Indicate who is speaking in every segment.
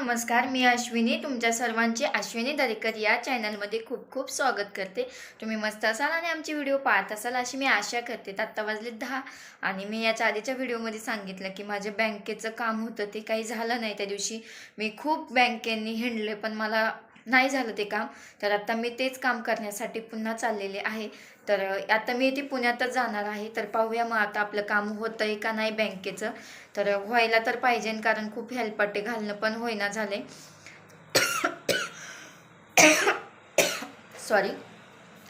Speaker 1: नमस्कार मी अश्विनी. तुमच्या सर्वांचे अश्विनी दरेकर या चॅनलमध्ये खूप खूप स्वागत करते. तुम्ही मस्त असाल आणि आमची व्हिडिओ पाहत असाल अशी मी आशा करते. आत्ता वाजले दहा आणि मी याच्या आधीच्या व्हिडिओमध्ये सांगितलं की माझ्या बँकेचं काम होतं ते काही झालं नाही त्या दिवशी. मी खूप बँकेंनी हिंडले पण मला नाही झालं ते काम तर आता मी तेच काम करण्यासाठी पुन्हा चाललेले आहे. तर आता मी इथे पुण्यातच जाणार आहे. तर पाहूया मग आता आपलं काम होतं आहे का नाही बँकेचं. तर व्हायला तर पाहिजे कारण खूप हेलपाटे घालणं पण होईना झाले सॉरी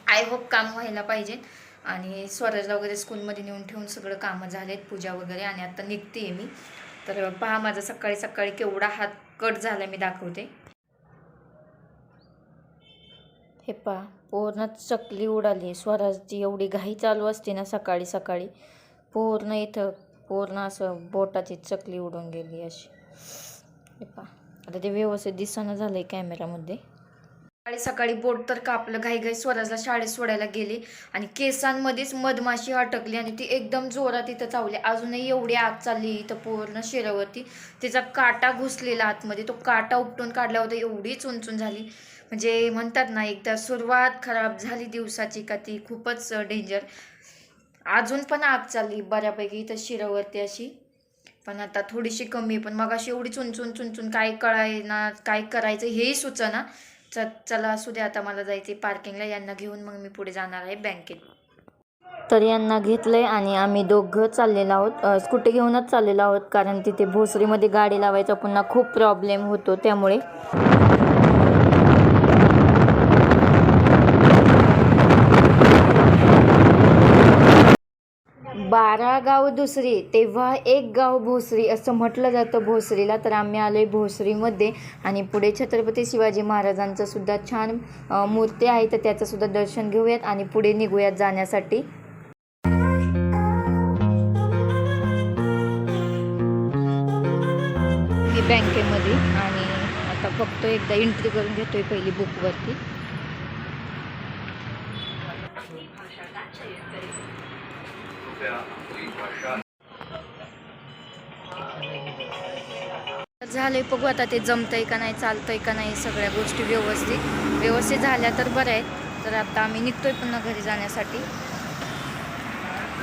Speaker 1: आय होप काम व्हायला पाहिजे. आणि स्वराजला वगैरे स्कूलमध्ये नेऊन ठेवून सगळं कामं झालेत पूजा वगैरे आणि आता निघते मी. तर पहा माझा सकाळी सकाळी केवढा हात कट झाला मी दाखवते. हे पा पूर्ण चकली उडाली. स्वराजची एवढी घाई चालू असते ना सकाळी सकाळी. पूर्ण इथं पूर्ण असं बोटाची चकली उडून गेली अशी. हे पहा आता ते व्यवस्थित दिसणं झालं आहे कॅमेरामध्ये सकाळी सकाळी बोट तर कापलं घाईघाई स्वराजला शाळेत सोडायला गेली आणि केसांमध्येच मधमाशी अटकली आणि ती एकदम जोरात इथं चावली. अजूनही एवढी आग चालली इथं पूर्ण शिरावरती तिचा काटा घुसलेला आतमध्ये. तो काटा उपटून काढला होता. एवढी चुनचून झाली. म्हणजे म्हणतात ना एकदा सुरुवात खराब झाली दिवसाची का ती खूपच डेंजर. अजून पण आग चालली बऱ्यापैकी इथं शिरावरती अशी. पण आता थोडीशी कमी पण मग अशी एवढी चुनचून चुनचून काय कळायना काय करायचं हेही सुचना. च चला असू दे आता मला जायचे पार्किंगला यांना घेऊन मग मी पुढे जाणार आहे बँकेत तर यांना घेतलंय आणि आम्ही दोघं चाललेलो आहोत. स्कूटी घेऊनच चाललेलो आहोत कारण तिथे भोसरीमध्ये गाडी लावायचा पुन्हा खूप प्रॉब्लेम होतो त्यामुळे. बारा गाव दुसरी तेव्हा एक गाव भोसरी असं म्हटलं जातं भोसरीला. तर आम्ही आलो आहे भोसरीमध्ये आणि पुढे छत्रपती शिवाजी महाराजांचं सुद्धा छान मूर्ती आहे. तर त्याचं सुद्धा दर्शन घेऊयात आणि पुढे निघूयात जाण्यासाठी. बँकेमध्ये आणि आता फक्त एकदा एंट्री करून घेतोय पहिली बुकवरती झालंय बघू आता ते जमतंय का नाही चालतंय का नाही सगळ्या गोष्टी व्यवस्थित. व्यवस्थित झाल्या तर बरं आहेत तर आता आम्ही निघतोय पुन्हा घरी जाण्यासाठी.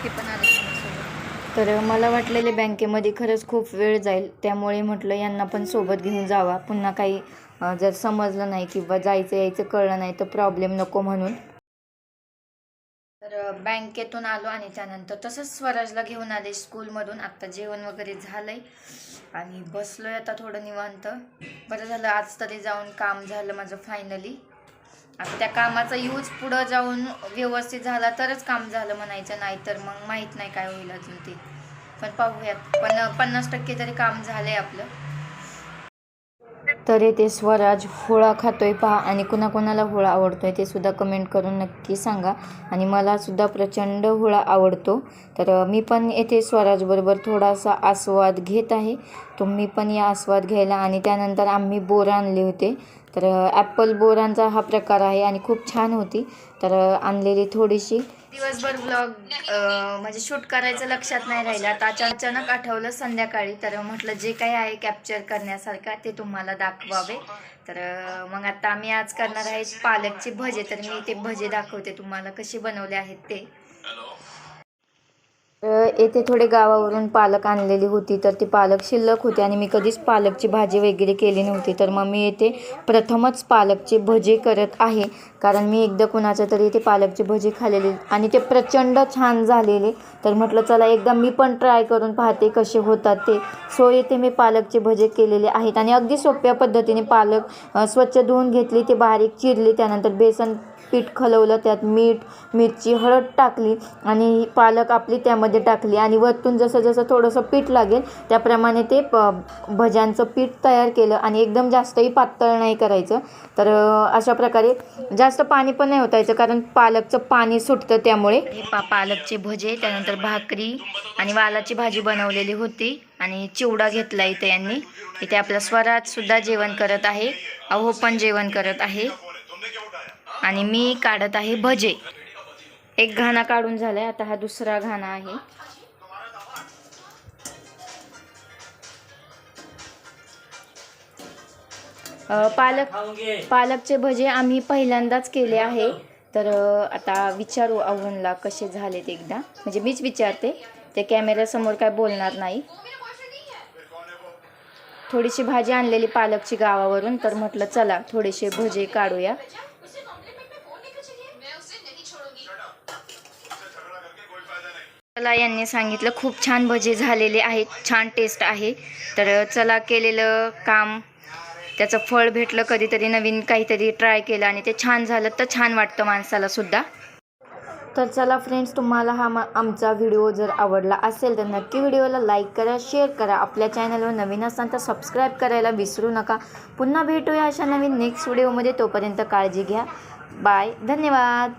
Speaker 1: हे पण आलं तर मला वाटलेले बँकेमध्ये खरंच खूप वेळ जाईल. त्यामुळे म्हटलं यांना पण सोबत घेऊन जावा. पुन्हा काही जर समजलं नाही किंवा जायचं यायचं कळलं नाही तर प्रॉब्लेम नको म्हणून. बँकेतून आलो आणि त्यानंतर तसंच स्वराजला घेऊन आले स्कूलमधून. आत्ता जेवण वगैरे झालंय. आणि बसलोय आता थोडं निवांत. बरं झालं आज तरी जाऊन काम झालं माझं फायनली आता त्या कामाचा यूज पुढं जाऊन व्यवस्थित झाला तरच काम झालं म्हणायचं नाही तर मग माहीत नाही काय होईल अजून ते. पण पाहूयात. पण पन्नास टक्के तरी काम झालंय आपलं. तर येथे स्वराज होळा खातोय पहा. आणि कुणाकुणाला होळा आवडतोय ते सुद्धा कमेंट करून नक्की सांगा. आणि मला सुद्धा प्रचंड होळा आवडतो. तर मी पण येथे स्वराजबरोबर थोडासा आस्वाद घेत आहे. तुम्ही पण या आस्वाद घ्यायला. आणि त्यानंतर आम्ही बोरं आणले होते. तर ॲपल बोरांचा हा प्रकार आहे आणि खूप छान होती. तर आणलेली थोडीशी. दिवसभर ब्लॉग म्हणजे शूट करायचं लक्षात नाही राहिलं. आता अचानक आठवलं संध्याकाळी तर म्हटलं जे काही आहे कॅप्चर करण्यासारखं ते तुम्हाला दाखवावे. तर मग आता आम्ही आज करणार आहे पालकचे भजे. तर मी ते भजे दाखवते तुम्हाला कसे बनवले आहेत ते. येथे थोडे गावावरून पालक आणलेली होती तर ती पालक शिल्लक होती आणि मी कधीच पालकची भाजी वगैरे केली नव्हती. तर मग मी येथे प्रथमच पालकचे भजे करत आहे. कारण मी एकदा कुणाच्या तरी इथे पालकचे भजे खाल्लेले आणि ते प्रचंड छान झालेले. तर म्हटलं चला एकदा मी पण ट्राय करून पाहते कसे होतात ते. सो येथे मी पालकचे भजे केलेले आहेत आणि अगदी सोप्या पद्धतीने पालक स्वच्छ धुवून घेतली ते बारीक चिरली त्यानंतर बेसन पीठ खलवलं त्यात मीठ मिरची हळद टाकली आणि पालक आपली त्यामध्ये टाकली. आणि वरतून जसं जसं थोडंसं पीठ लागेल त्याप्रमाणे ते प भज्यांचं पीठ तयार केलं आणि एकदम जास्तही पातळ नाही करायचं. तर अशा प्रकारे जास्त पाणी पण नाही होतायचं कारण पालकचं पाणी सुटतं त्यामुळे. पा पालकचे भजे त्यानंतर भाकरी आणि वालाची भाजी बनवलेली होती आणि चिवडा घेतला इथे यांनी. इथे आपला स्वराज सुद्धा जेवण करत आहे. अहो पण जेवण करत आहे. आणि मी काढत आहे भजे. एक घाणा काढून झालाय आता हा दुसरा घाणा आहे. पालक पालकचे भजे आम्ही पहिल्यांदाच केले आहे. तर आता विचारू अवनला कसे झालेत एकदा. म्हणजे मीच विचारते. ते कॅमेऱ्यासमोर काय बोलणार नाही. थोडीशी भाजी आणलेली पालकची गावावरून तर म्हटलं चला थोडेसे भजे काढूया. चला यांनी सांगितलं खूप छान भजे झालेले आहेत छान टेस्ट आहे. तर चला केलेलं काम त्याचं फळ भेटलं कधीतरी नवीन काहीतरी ट्राय केलं आणि ते छान झालं तर छान वाटतं माणसाला सुद्धा. तर चला फ्रेंड्स तुम्हाला हा आमचा व्हिडिओ जर आवडला असेल तर नक्की व्हिडिओला लाईक करा शेअर करा. आपल्या चॅनलवर नवीन असाल तर सबस्क्राईब करायला विसरू नका. पुन्हा भेटूया अशा नवीन नेक्स्ट व्हिडिओमध्ये तोपर्यंत काळजी घ्या. बाय धन्यवाद.